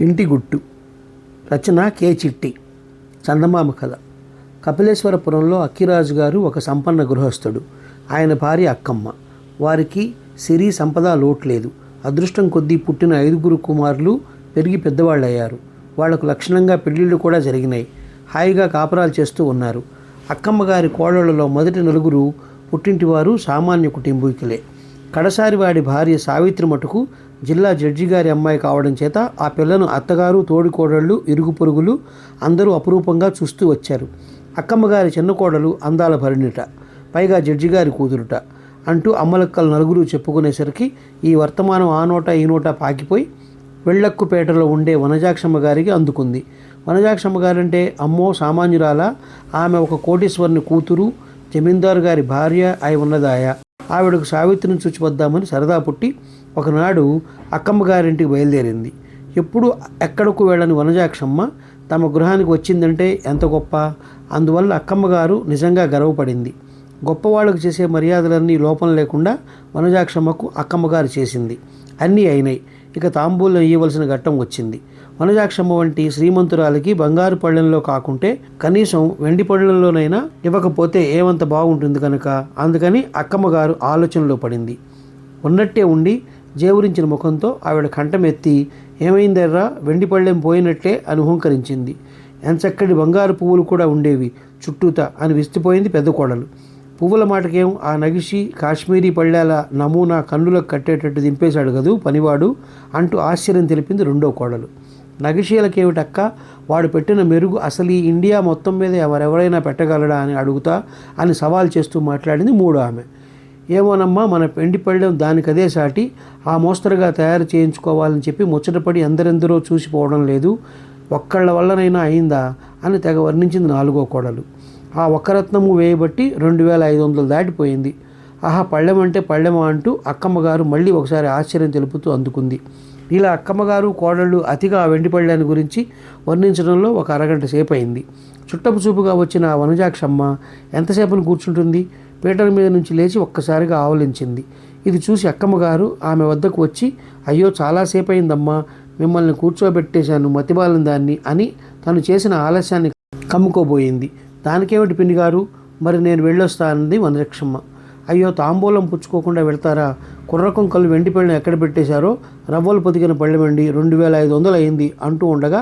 ఇంటి గుట్టు రచన కే చిట్టి చందమామ కథ. కపిలేశ్వరపురంలో అక్కిరాజు గారు ఒక సంపన్న గృహస్థుడు. ఆయన భార్య అక్కమ్మ. వారికి సిరి సంపద లోట్లేదు అదృష్టం కొద్దీ పుట్టిన ఐదుగురు కుమారులు పెరిగి పెద్దవాళ్ళయ్యారు. వాళ్ళకు లక్షణంగా పెళ్ళిళ్ళు కూడా జరిగినాయి. హాయిగా కాపురాలు చేస్తూ ఉన్నారు. అక్కమ్మ గారి కోడళ్ళలో మొదటి నలుగురు పుట్టింటివారు సామాన్య కుటుంబీకులే. కడసారి వాడి భార్య సావిత్రి మటుకు జిల్లా జడ్జి గారి అమ్మాయి కావడం చేత ఆ పిల్లను అత్తగారు తోడికోడళ్ళు ఇరుగు పొరుగులు అందరూ అపురూపంగా చూస్తూ వచ్చారు. అక్కమ్మ గారి చిన్న కోడలు అందాల భరిణిట పైగా జడ్జి గారి కూతురుట అంటూ అమ్మలక్కలు నలుగురు చెప్పుకునేసరికి ఈ వర్తమానం ఆ నోట ఈ నోట పాకిపోయి వెళ్ళక్కుపేటలో ఉండే వనజాక్షమ్మ గారికి అందుకుంది. వనజాక్షమ్మ గారంటే అమ్మో సామాన్యురాల ఆమె ఒక కోటీశ్వరుని కూతురు జమీందారు గారి భార్య అయి ఉన్నదాయ? ఆవిడకు సావిత్రిని చూచి వద్దామని సరదా పుట్టి ఒకనాడు అక్కమ్మ గారింటికి బయలుదేరింది. ఎప్పుడు ఎక్కడకు వెళ్ళని వనజాక్షమ్మ తమ గృహానికి వచ్చిందంటే ఎంత గొప్ప? అందువల్ల అక్కమ్మగారు నిజంగా గర్వపడింది. గొప్పవాళ్ళకు చేసే మర్యాదలన్నీ లోపం లేకుండా వనజాక్షమ్మకు అక్కమ్మగారు చేసింది. అన్నీ అయినాయి. ఇక తాంబూలం ఇవ్వవలసిన ఘట్టం వచ్చింది. వనజాక్షమ్మ వంటి శ్రీమంతురాలకి బంగారు పళ్ళెంలో కాకుంటే కనీసం వెండి పళ్ళెంలోనైనా ఇవ్వకపోతే ఏమంత బాగుంటుంది కనుక? అందుకని అక్కమ్మగారు ఆలోచనలో పడింది. ఉన్నట్టే ఉండి జేవురించిన ముఖంతో ఆవిడ కంఠమెత్తి ఏమైందర్రా? వెండి పళ్ళెం పోయినట్లే అని హుంకరించింది. ఎంచక్కడి బంగారు పువ్వులు కూడా ఉండేవి చుట్టూత అని విస్తుపోయింది పెద్ద కోడలు. పువ్వుల మాటకేం ఆ నగిషి కాశ్మీరీ పళ్ళాల నమూనా కన్నులకు కట్టేటట్టు దింపేశాడు కదూ పనివాడు అంటూ ఆశ్చర్యం తెలిపింది రెండో కోడలు. నగిషీలకేమిటక్క? వాడు పెట్టిన మెరుగు అసలు ఈ ఇండియా మొత్తం మీద ఎవరెవరైనా పెట్టగలడా అని అడుగుతా అని సవాల్ చేస్తూ మాట్లాడింది మూడో ఆమె. ఏమోనమ్మా మన పెండి పళ్ళెం దానికదే సాటి ఆ మోస్తరుగా తయారు చేయించుకోవాలని చెప్పి ముచ్చటపడి ఎందరెందరో చూసిపోవడం లేదు. ఒక్కళ్ళ వల్లనైనా అయిందా అని తెగ వర్ణించింది నాలుగో కోడలు. ఆ ఒక్కరత్నము వేయబట్టి రెండు వేల ఐదు వందలు దాటిపోయింది. ఆహా పళ్ళెం అంటే పళ్ళెమా అంటూ అక్కమ్మగారు మళ్ళీ ఒకసారి ఆశ్చర్యం తెలుపుతూ అందుకుంది. ఇలా అక్కమ్మగారు కోడళ్ళు అతిగా ఆ వెండి పళ్ళాన్ని గురించి వర్ణించడంలో ఒక అరగంట సేపు అయింది చుట్టపు చూపుగా వచ్చిన ఆ వనజాక్షమ్మ ఎంతసేపని కూర్చుంటుంది? పీటర్ మీద నుంచి లేచి ఒక్కసారిగా ఆవలించింది. ఇది చూసి అక్కమ్మగారు ఆమె వద్దకు వచ్చి అయ్యో చాలాసేపు అయిందమ్మా మిమ్మల్ని కూర్చోబెట్టేశాను మతిబాలిన దాన్ని అని తను చేసిన ఆలస్యాన్ని కమ్ముకోబోయింది. దానికేమిటి పిన్ని గారు మరి నేను వెళ్ళొస్తానంది వనరక్షమ్మ అయ్యో తాంబూలం పుచ్చుకోకుండా వెళ్తారా? కుర్రకొంకలు వెండి పళ్ళెం ఎక్కడ పెట్టేశారో? రవ్వలు పొదిగిన పళ్ళెమండి రెండు వేల ఐదు వందలు అయింది అంటూ ఉండగా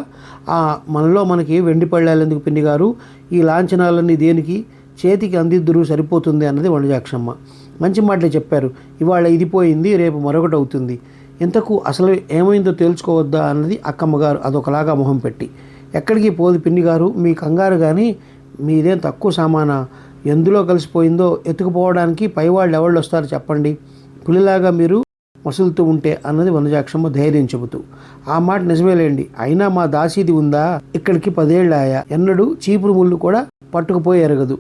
ఆ మనలో మనకి వెండి పళ్ళాలు పిన్ని గారు ఈ లాంఛనాలన్నీ దేనికి? చేతికి అందిద్దురు సరిపోతుంది అన్నది వనజాక్షమ్మ. మంచి మాటలే చెప్పారు. ఇవాళ ఇది పోయింది రేపు మరొకటి అవుతుంది. ఇంతకు అసలు ఏమైందో తేల్చుకోవద్దా అన్నది అక్కమ్మగారు అదొకలాగా మొహం పెట్టి. ఎక్కడికి పోదు పిన్ని గారు మీ కంగారు కానీ మీదేం తక్కువ సామానా? ఎందులో కలిసిపోయిందో ఎత్తుకుపోవడానికి పైవాళ్ళు ఎవళ్ళు వస్తారు చెప్పండి? పులిలాగా మీరు మసులుతూ ఉంటే అన్నది వనజాక్షమ్మ ధైర్యం చెబుతూ. ఆ మాట నిజమేలేండి. అయినా మా దాసీది ఉందా? ఇక్కడికి పదేళ్ళాయా ఎన్నడూ చీపురు ముళ్ళు కూడా పట్టుకుపోయి ఎరగదు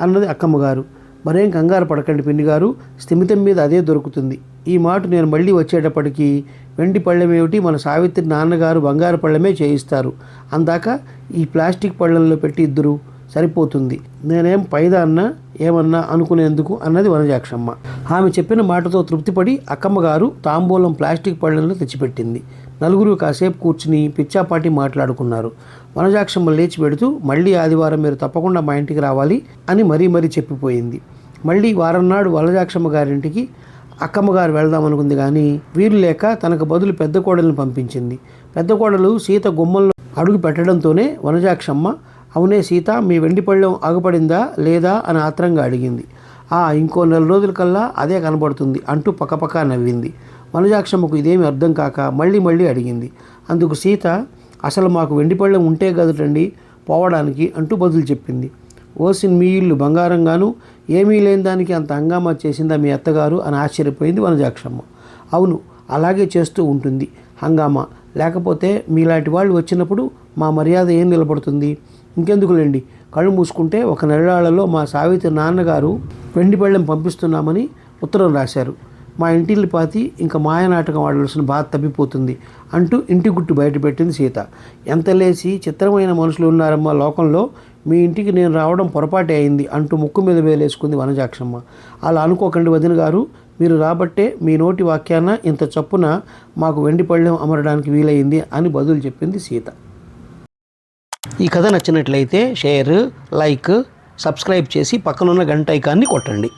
అన్నది అక్కమ్మగారు. మరేం కంగారు పడకండి పిన్ని గారు స్థిమితం మీద అదే దొరుకుతుంది. ఈ మాట నేను మళ్ళీ వచ్చేటప్పటికి వెండి పళ్ళెమేమిటి మన సావిత్రి నాన్నగారు బంగారు పళ్ళమే చేయిస్తారు. అందాక ఈ ప్లాస్టిక్ పళ్ళెంలో పెట్టి ఇద్దరు. సరిపోతుంది. నేనేం పైదాన్నా ఏమన్నా అనుకునేందుకు అన్నది వనజాక్షమ్మ. ఆమె చెప్పిన మాటతో తృప్తిపడి అక్కమ్మగారు తాంబూలం ప్లాస్టిక్ పళ్ళెంలో తెచ్చిపెట్టింది. నలుగురు కాసేపు కూర్చుని పిచ్చాపాటి మాట్లాడుకున్నారు. వనజాక్షమ్మ లేచి పెడుతూ మళ్ళీ ఆదివారం మీరు తప్పకుండా మా ఇంటికి రావాలి అని మరీ మరీ చెప్పిపోయింది. మళ్ళీ వారం నాడు వనజాక్షమ్మ గారింటికి అక్కమ్మగారు వెళ్దాం అనుకుంది కానీ వీలు లేక తనకు బదులు పెద్ద కోడల్ని పంపించింది. పెద్ద కోడలు సీత గుమ్మంలో అడుగు పెట్టడంతోనే వనజాక్షమ్మ అవునే సీత మీ వెండి పళ్ళెం ఆగుపడిందా లేదా అని ఆత్రంగా అడిగింది. ఆ ఇంకో నెల రోజుల కల్లా అదే కనబడుతుంది అంటూ పక్కపక్క నవ్వింది. వనజాక్షమ్మకు ఇదేమి అర్థం కాక మళ్ళీ మళ్ళీ అడిగింది. అందుకు సీత అసలు మాకు వెండి పళ్ళెం ఉంటే కదటండి పోవడానికి అంటూ బదులు చెప్పింది. ఓసిన్ మీ ఇల్లు బంగారంగాను ఏమీ లేని దానికి అంత హంగామా చేసిందా మీ అత్తగారు అని ఆశ్చర్యపోయింది వనజాక్షమ్మ అవును అలాగే చేస్తూ ఉంటుంది. హంగామా లేకపోతే మీలాంటి వాళ్ళు వచ్చినప్పుడు మా మర్యాద ఏం నిలబడుతుంది? ఇంకెందుకులేండి? కళ్ళు మూసుకుంటే ఒక నెలలాళ్ళలో మా సావిత్రి నాన్నగారు వెండి పళ్ళెం పంపిస్తున్నామని ఉత్తరం రాశారు. మా ఇంటిల్లి పాతి ఇంకా మాయనాటకం ఆడవలసిన బాధ తప్పిపోతుంది అంటూ ఇంటి గుట్టు బయటపెట్టింది సీత. ఎంత లేచి చిత్రమైన మనుషులు ఉన్నారమ్మా లోకంలో? మీ ఇంటికి నేను రావడం పొరపాటే అయింది అంటూ ముక్కు మీద వేలేసుకుంది వనజాక్షమ్మ. అలా అనుకోకండి వదిన గారు మీరు రాబట్టే మీ నోటి వాక్యాన ఇంత చప్పున మాకు వెండి పళ్ళెం అమరడానికి వీలైంది అని బదులు చెప్పింది సీత. ఈ కథ నచ్చినట్లయితే షేర్ లైక్ సబ్స్క్రైబ్ చేసి పక్కనున్న గంట ఐకాన్ని కొట్టండి.